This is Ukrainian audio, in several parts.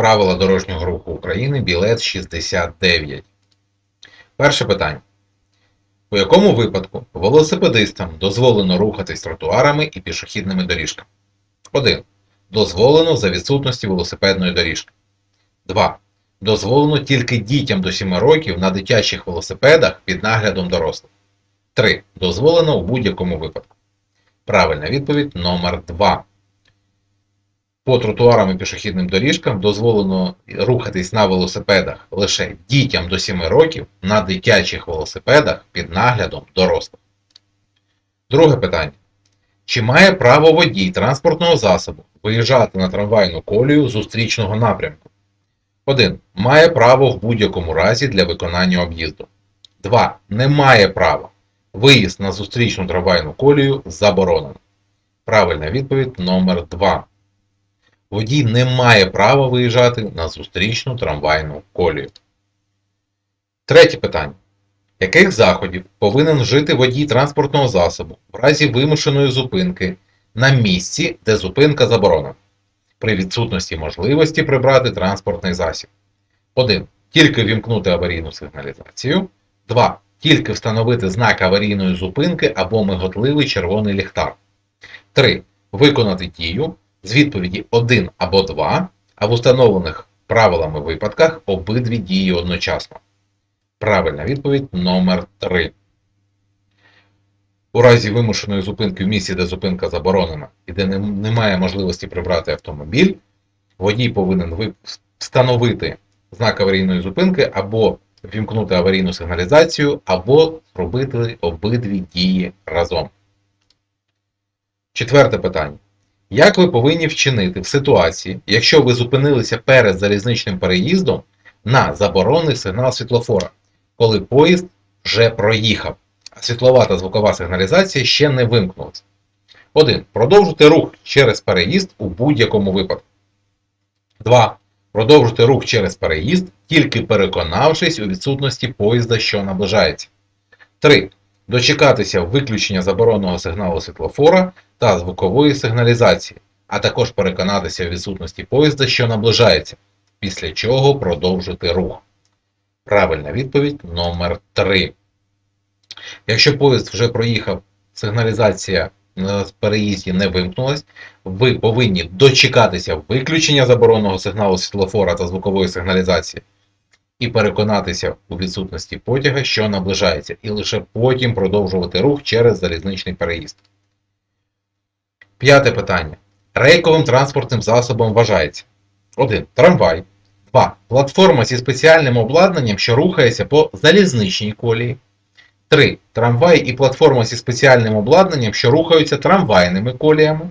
Правила дорожнього руху України, білет 69. Перше питання. У якому випадку велосипедистам дозволено рухатись тротуарами і пішохідними доріжками? 1. Дозволено за відсутності велосипедної доріжки. 2. Дозволено тільки дітям до 7 років на дитячих велосипедах під наглядом дорослих. 3. Дозволено у будь-якому випадку. Правильна відповідь номер 2. По тротуарам і пішохідним доріжкам дозволено рухатись на велосипедах лише дітям до 7 років на дитячих велосипедах під наглядом дорослих. Друге питання. Чи має право водій транспортного засобу виїжджати на трамвайну колію зустрічного напрямку? 1. Має право в будь-якому разі для виконання об'їзду. 2. Не має права. Виїзд на зустрічну трамвайну колію заборонено. Правильна відповідь номер 2. Водій не має права виїжджати на зустрічну трамвайну колію. Третє питання. Яких заходів повинен вжити водій транспортного засобу в разі вимушеної зупинки на місці, де зупинка заборонена, при відсутності можливості прибрати транспортний засіб? 1. Тільки вімкнути аварійну сигналізацію. 2. Тільки встановити знак аварійної зупинки або миготливий червоний ліхтар. 3. Виконати дію з відповіді 1 або 2, а в установлених правилами випадках обидві дії одночасно. Правильна відповідь номер 3. У разі вимушеної зупинки в місці, де зупинка заборонена і де немає можливості прибрати автомобіль, водій повинен встановити знак аварійної зупинки або вімкнути аварійну сигналізацію, або зробити обидві дії разом. Четверте питання. Як ви повинні вчинити в ситуації, якщо ви зупинилися перед залізничним переїздом на заборонений сигнал світлофора, коли поїзд вже проїхав, а світлова та звукова сигналізація ще не вимкнулася? 1. Продовжуйте рух через переїзд у будь-якому випадку. 2. Продовжуйте рух через переїзд, тільки переконавшись у відсутності поїзда, що наближається. 3. Дочекатися виключення забороненого сигналу світлофора та звукової сигналізації, а також переконатися у відсутності поїзда, що наближається, після чого продовжити рух. Правильна відповідь номер 3. Якщо поїзд вже проїхав, сигналізація на переїзді не вимкнулась, ви повинні дочекатися виключення забороненого сигналу світлофора та звукової сигналізації і переконатися у відсутності потяга, що наближається, і лише потім продовжувати рух через залізничний переїзд. П'яте питання. Рейковим транспортним засобом вважається 1. Трамвай. 2. Платформа зі спеціальним обладнанням, що рухається по залізничній колії. 3. Трамвай і платформа зі спеціальним обладнанням, що рухаються трамвайними коліями.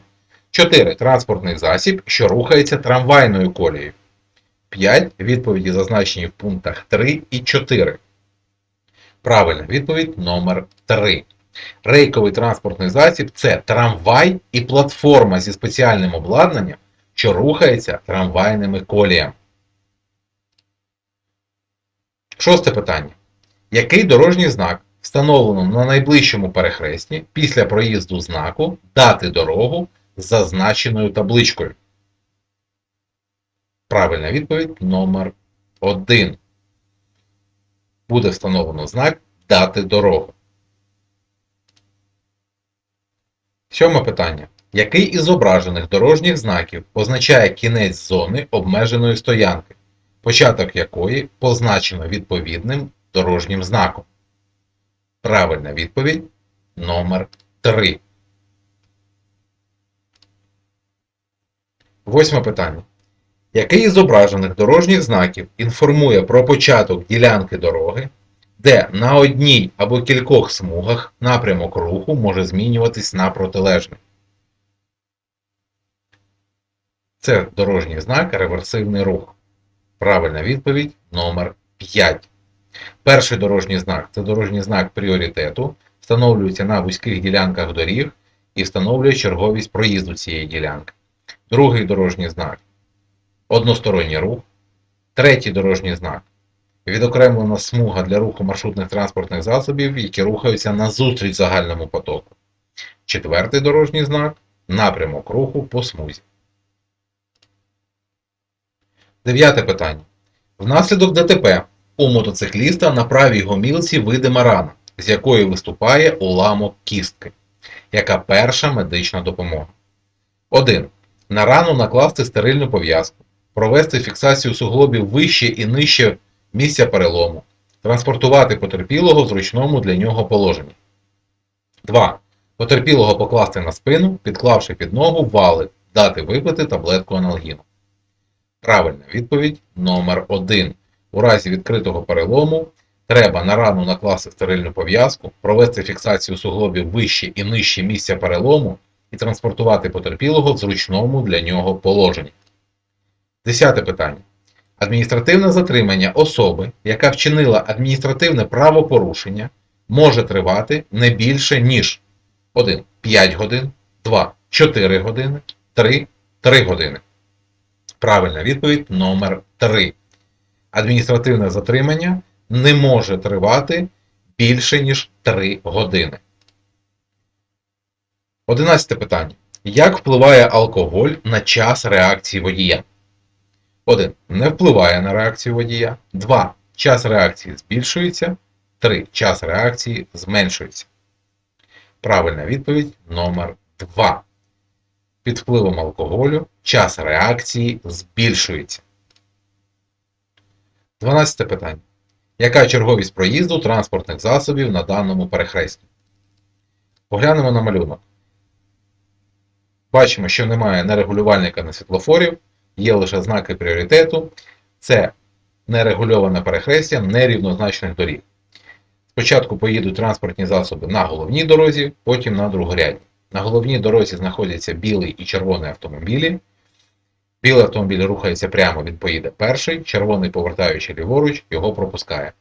4. Транспортний засіб, що рухається трамвайною колією. 5. Відповіді зазначені в пунктах 3 і 4. Правильна відповідь номер 3. Рейковий транспортний засіб це трамвай і платформа зі спеціальним обладнанням, що рухається трамвайними коліями. Шосте питання. Який дорожній знак встановлено на найближчому перехресті після проїзду знаку дати дорогу з зазначеною табличкою? Правильна відповідь номер 1. Буде встановлено знак дати дорогу. Сьоме питання. Який із зображених дорожніх знаків позначає кінець зони обмеженої стоянки, початок якої позначено відповідним дорожнім знаком? Правильна відповідь номер 3. Восьме питання. Який із зображених дорожніх знаків інформує про початок ділянки дороги, де на одній або кількох смугах напрямок руху може змінюватись на протилежний? Це дорожній знак реверсивний рух. Правильна відповідь номер 5. Перший дорожній знак це дорожній знак пріоритету, встановлюється на вузьких ділянках доріг і встановлює черговість проїзду цієї ділянки. Другий дорожній знак односторонній рух. Третій дорожній знак відокремлена смуга для руху маршрутних транспортних засобів, які рухаються назустріч загальному потоку. Четвертий дорожній знак напрямок руху по смузі. Дев'яте питання. Внаслідок ДТП у мотоцикліста на правій гомілці видима рана, з якої виступає уламок кістки. Яка перша медична допомога? 1. На рану накласти стерильну пов'язку, провести фіксацію суглобів вище і нижче місця перелому, транспортувати потерпілого в зручному для нього положенні. 2. Потерпілого покласти на спину, підклавши під ногу валик, дати випити таблетку аналгіну. Правильна відповідь номер 1. У разі відкритого перелому треба на рану накласти стерильну пов'язку, провести фіксацію суглобів вище і нижче місця перелому і транспортувати потерпілого в зручному для нього положенні. Десяте питання. Адміністративне затримання особи, яка вчинила адміністративне правопорушення, може тривати не більше, ніж 1. 5 годин, 2. 4 години, 3. 3 години. Правильна відповідь номер 3. Адміністративне затримання не може тривати більше, ніж 3 години. Одинадцяте питання. Як впливає алкоголь на час реакції водія? 1. Не впливає на реакцію водія. 2. Час реакції збільшується. 3. Час реакції зменшується. Правильна відповідь номер 2. Під впливом алкоголю час реакції збільшується. 12 питання. Яка черговість проїзду транспортних засобів на даному перехресті? Поглянемо на малюнок. Бачимо, що немає нерегулювальника на світлофорів, є лише знаки пріоритету. Це нерегульоване перехрестя нерівнозначних доріг. Спочатку поїдуть транспортні засоби на головній дорозі, потім на другорядній. На головній дорозі знаходяться білий і червоний автомобілі. Білий автомобіль рухається прямо, він поїде перший, червоний, повертаючи ліворуч, його пропускає.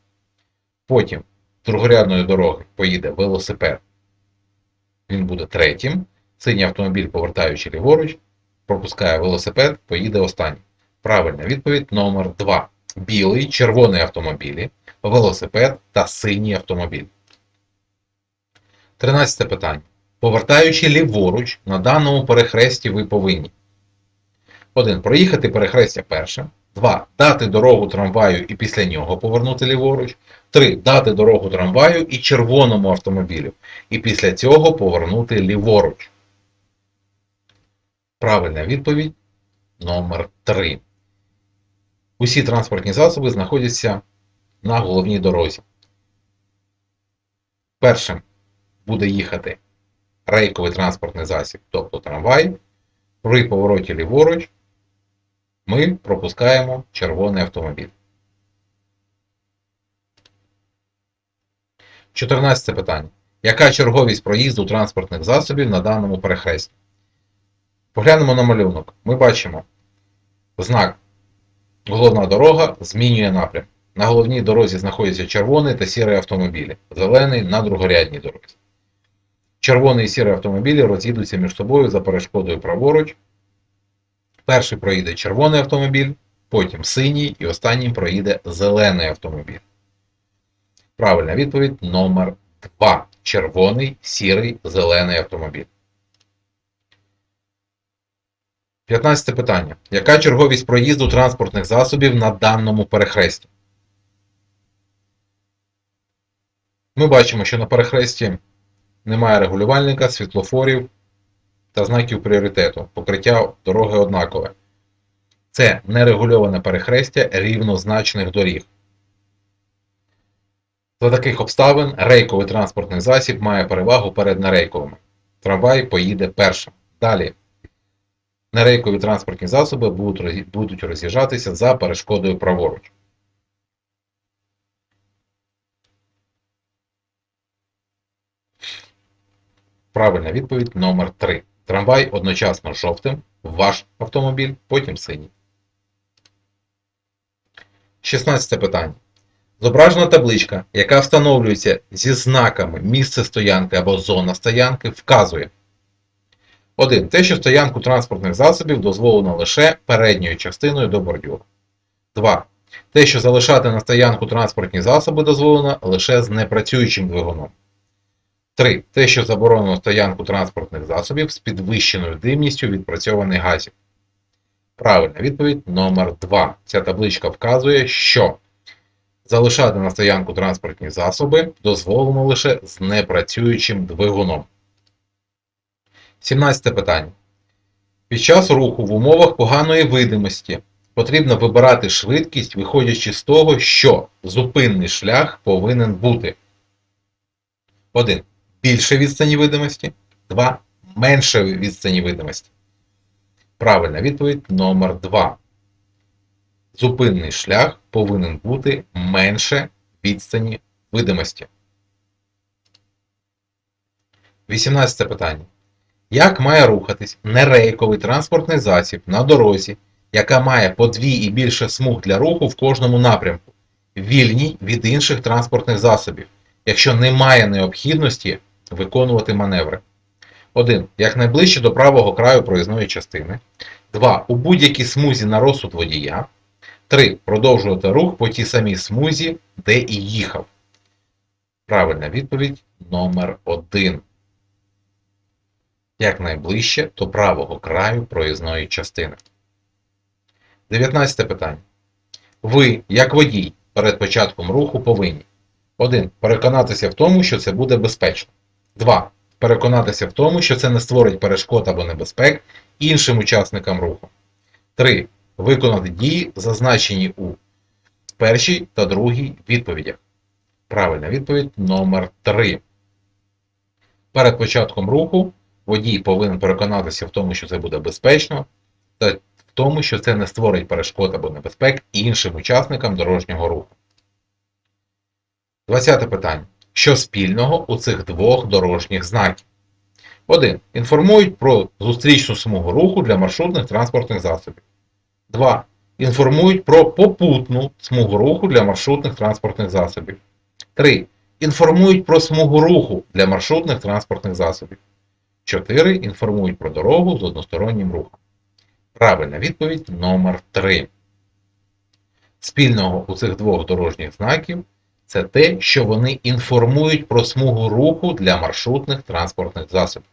Потім з другорядної дороги поїде велосипед, він буде третім. Синій автомобіль, повертаючи ліворуч, пропускає велосипед, поїде останній. Правильна відповідь номер 2. Білий, червоний автомобілі, велосипед та синій автомобіль. 13 питання. Повертаючи ліворуч, на даному перехресті ви повинні 1. Проїхати перехрестя першим. 2. Дати дорогу трамваю і після нього повернути ліворуч. 3. Дати дорогу трамваю і червоному автомобілю. І після цього повернути ліворуч. Правильна відповідь номер 3. Усі транспортні засоби знаходяться на головній дорозі. Першим буде їхати рейковий транспортний засіб, тобто трамвай. При повороті ліворуч ми пропускаємо червоний автомобіль. 14 питання. Яка черговість проїзду транспортних засобів на даному перехресті? Поглянемо на малюнок. Ми бачимо знак головна дорога змінює напрям. На головній дорозі знаходяться червоний та сірий автомобілі, зелений на другорядній дорозі. Червоний і сірий автомобілі роз'їдуться між собою за перешкодою праворуч. Перший проїде червоний автомобіль, потім синій і останнім проїде зелений автомобіль. Правильна відповідь номер 2. Червоний, сірий, зелений автомобіль. 15 питання. Яка черговість проїзду транспортних засобів на даному перехресті? Ми бачимо, що на перехресті немає регулювальника, світлофорів та знаків пріоритету. Покриття дороги однакове. Це нерегульоване перехрестя рівнозначних доріг. За таких обставин рейковий транспортний засіб має перевагу перед нерейковими. Трамвай поїде першим. Далі. Нерейкові транспортні засоби будуть роз'їжджатися за перешкодою праворуч. Правильна відповідь номер 3. Трамвай одночасно жовтим, ваш автомобіль, потім синій. 16 питання. Зображена табличка, яка встановлюється зі знаками місце стоянки або зона стоянки, вказує 1. Те, що стоянку транспортних засобів дозволено лише передньою частиною до бордюру. 2. Те, що залишати на стоянку транспортні засоби дозволено лише з непрацюючим двигуном. 3. Те, що заборонено стоянку транспортних засобів з підвищеною димністю відпрацьованих газів. Правильна відповідь номер 2. Ця табличка вказує, що залишати на стоянку транспортні засоби дозволено лише з непрацюючим двигуном. 17 питання. Під час руху в умовах поганої видимості потрібно вибирати швидкість, виходячи з того, що зупинний шлях повинен бути 1. Більше відстані видимості, 2. Менше відстані видимості. Правильна відповідь номер 2. Зупинний шлях повинен бути менше відстані видимості. 18 питання. Як має рухатись нерейковий транспортний засіб на дорозі, яка має по дві і більше смуг для руху в кожному напрямку, вільній від інших транспортних засобів, якщо немає необхідності виконувати маневри? 1. Якнайближче до правого краю проїзної частини. 2. У будь-якій смузі на розсуд водія. 3. Продовжувати рух по тій самій смузі, де і їхав. Правильна відповідь номер 1 якнайближче до правого краю проїзної частини. 19 питання. Ви, як водій, перед початком руху повинні 1. Переконатися в тому, що це буде безпечно. 2. Переконатися в тому, що це не створить перешкод або небезпек іншим учасникам руху. 3. Виконати дії, зазначені у першій та другій відповідях. Правильна відповідь номер 3. Перед початком руху водій повинен переконатися в тому, що це буде безпечно, та в тому, що це не створить перешкод або небезпек іншим учасникам дорожнього руху. 20 питання. Що спільного у цих двох дорожніх знаків? 1. Інформують про зустрічну смугу руху для маршрутних транспортних засобів. 2. Інформують про попутну смугу руху для маршрутних транспортних засобів. 3. Інформують про смугу руху для маршрутних транспортних засобів. 4. Інформують про дорогу з одностороннім рухом. Правильна відповідь номер 3. Спільного у цих двох дорожніх знаків це те, що вони інформують про смугу руху для маршрутних транспортних засобів.